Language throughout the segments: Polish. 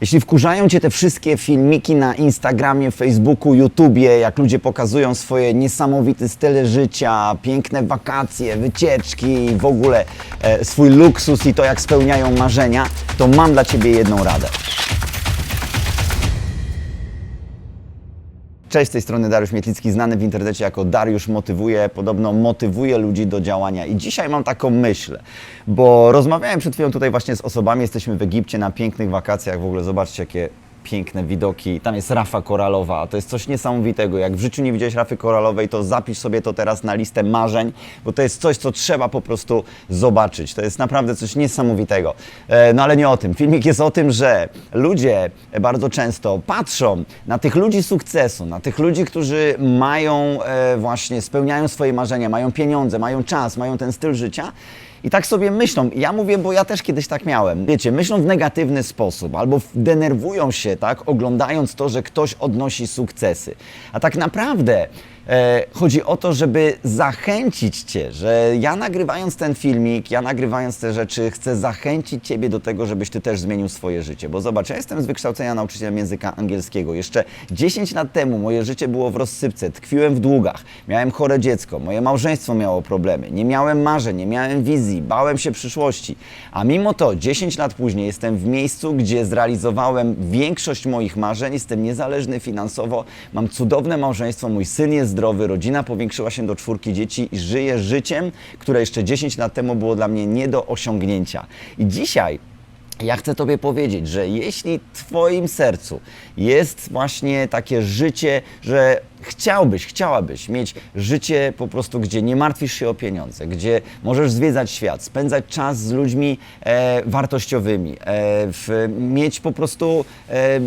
Jeśli wkurzają Cię te wszystkie filmiki na Instagramie, Facebooku, YouTubie, jak ludzie pokazują swoje niesamowity styl życia, piękne wakacje, wycieczki, w ogóle e, swój luksus i to, jak spełniają marzenia, to mam dla Ciebie jedną radę. Cześć, z tej strony Dariusz Mietlicki, znany w internecie jako Dariusz Motywuje. Podobno motywuje ludzi do działania. I dzisiaj mam taką myśl, bo rozmawiałem przed chwilą tutaj właśnie z osobami. Jesteśmy w Egipcie na pięknych wakacjach. W ogóle zobaczcie, jakie piękne widoki. Tam jest rafa koralowa. To jest coś niesamowitego. Jak w życiu nie widziałeś rafy koralowej, to zapisz sobie to teraz na listę marzeń, bo to jest coś, co trzeba po prostu zobaczyć. To jest naprawdę coś niesamowitego. E, No ale nie o tym. Filmik jest o tym, że ludzie bardzo często patrzą na tych ludzi sukcesu, na tych ludzi, którzy mają e, właśnie, spełniają swoje marzenia, mają pieniądze, mają czas, mają ten styl życia. I tak sobie myślą, ja mówię, bo ja też kiedyś tak miałem. Wiecie, myślą w negatywny sposób albo denerwują się, tak, oglądając to, że ktoś odnosi sukcesy. A tak naprawdę chodzi o to, żeby zachęcić Cię, że ja nagrywając ten filmik, ja nagrywając te rzeczy, chcę zachęcić Ciebie do tego, żebyś Ty też zmienił swoje życie. Bo zobacz, ja jestem z wykształcenia nauczycielem języka angielskiego. Jeszcze 10 lat temu moje życie było w rozsypce, tkwiłem w długach, miałem chore dziecko, moje małżeństwo miało problemy, nie miałem marzeń, nie miałem wizji, bałem się przyszłości. A mimo to 10 lat później jestem w miejscu, gdzie zrealizowałem większość moich marzeń, jestem niezależny finansowo, mam cudowne małżeństwo, mój syn jest zdrowy, rodzina powiększyła się do czwórki dzieci i żyję życiem, które jeszcze 10 lat temu było dla mnie nie do osiągnięcia. I dzisiaj ja chcę Tobie powiedzieć, że jeśli w Twoim sercu jest właśnie takie życie, że chciałbyś, chciałabyś mieć życie po prostu, gdzie nie martwisz się o pieniądze, gdzie możesz zwiedzać świat, spędzać czas z ludźmi e, wartościowymi, e, w, mieć po prostu e, e,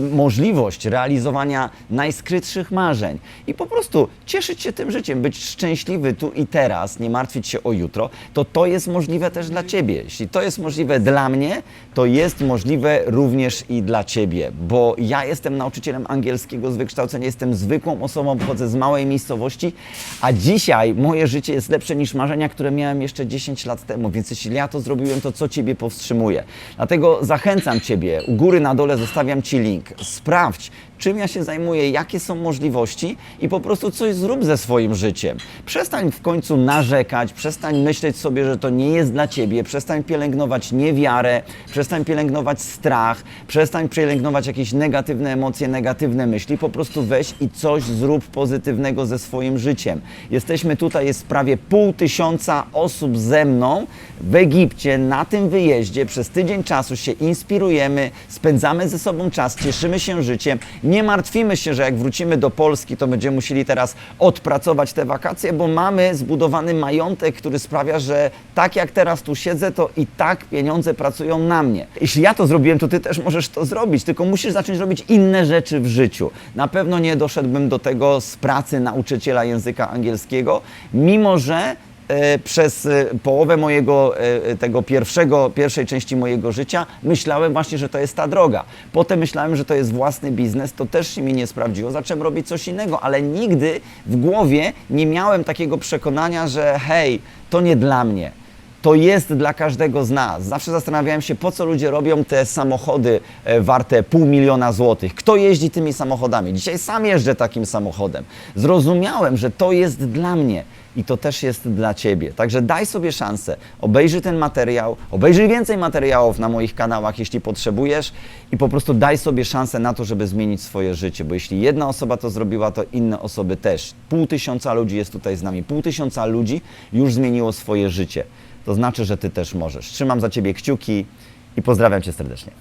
możliwość realizowania najskrytszych marzeń i po prostu cieszyć się tym życiem, być szczęśliwy tu i teraz, nie martwić się o jutro, to to jest możliwe też dla Ciebie. Jeśli to jest możliwe dla mnie, to jest możliwe również i dla Ciebie, bo ja jestem nauczycielem angielskiego z wykształcenia, jestem zwykłą osobą, pochodzę z małej miejscowości, a dzisiaj moje życie jest lepsze niż marzenia, które miałem jeszcze 10 lat temu, więc jeśli ja to zrobiłem, to co Ciebie powstrzymuje? Dlatego zachęcam Ciebie, u góry na dole zostawiam Ci link, sprawdź, czym ja się zajmuję, jakie są możliwości i po prostu coś zrób ze swoim życiem. Przestań w końcu narzekać, przestań myśleć sobie, że to nie jest dla ciebie, przestań pielęgnować niewiarę, przestań pielęgnować strach, przestań pielęgnować jakieś negatywne emocje, negatywne myśli, po prostu weź i coś zrób pozytywnego ze swoim życiem. Jesteśmy tutaj, jest prawie pół tysiąca osób ze mną w Egipcie na tym wyjeździe. Przez tydzień czasu się inspirujemy, spędzamy ze sobą czas, cieszymy się życiem. Nie martwimy się, że jak wrócimy do Polski, to będziemy musieli teraz odpracować te wakacje, bo mamy zbudowany majątek, który sprawia, że tak jak teraz tu siedzę, to i tak pieniądze pracują na mnie. Jeśli ja to zrobiłem, to ty też możesz to zrobić, tylko musisz zacząć robić inne rzeczy w życiu. Na pewno nie doszedłbym do tego z pracy nauczyciela języka angielskiego, mimo że e, przez e, połowę mojego e, tego pierwszego, pierwszej części mojego życia myślałem właśnie, że to jest ta droga. Potem myślałem, że to jest własny biznes, to też się mi nie sprawdziło. Zacząłem robić coś innego, ale nigdy w głowie nie miałem takiego przekonania, że hej, to nie dla mnie. To jest dla każdego z nas. Zawsze zastanawiałem się, po co ludzie robią te samochody e, warte pół miliona złotych. Kto jeździ tymi samochodami? Dzisiaj sam jeżdżę takim samochodem. Zrozumiałem, że to jest dla mnie i to też jest dla Ciebie. Także daj sobie szansę, obejrzyj ten materiał, obejrzyj więcej materiałów na moich kanałach, jeśli potrzebujesz i po prostu daj sobie szansę na to, żeby zmienić swoje życie, bo jeśli jedna osoba to zrobiła, to inne osoby też. Pół tysiąca ludzi jest tutaj z nami, pół tysiąca ludzi już zmieniło swoje życie. To znaczy, że Ty też możesz. Trzymam za Ciebie kciuki i pozdrawiam Cię serdecznie.